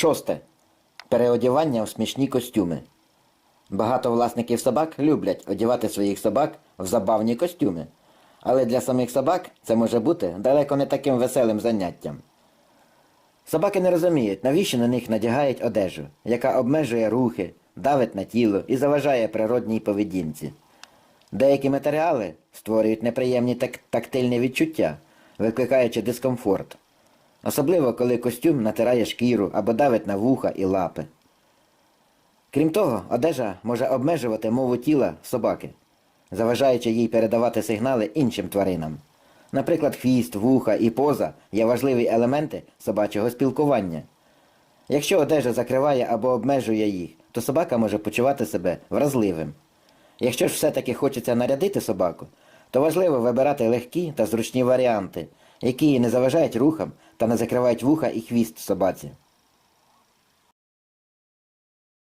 Шосте. Переодягання у смішні костюми. Багато власників собак люблять одягати своїх собак в забавні костюми. Але для самих собак це може бути далеко не таким веселим заняттям. Собаки не розуміють, навіщо на них надягають одежу, яка обмежує рухи, давить на тіло і заважає природній поведінці. Деякі матеріали створюють неприємні так- тактильні відчуття, викликаючи дискомфорт. Особливо, коли костюм натирає шкіру або давить на вуха і лапи. Крім того, одежа може обмежувати мову тіла собаки, заважаючи їй передавати сигнали іншим тваринам. Наприклад, хвіст, вуха і поза є важливі елементи собачого спілкування. Якщо одежа закриває або обмежує їх, то собака може почувати себе вразливим. Якщо ж все-таки хочеться нарядити собаку, то важливо вибирати легкі та зручні варіанти, які не заважають рухам та не закривають вуха і хвіст собаці.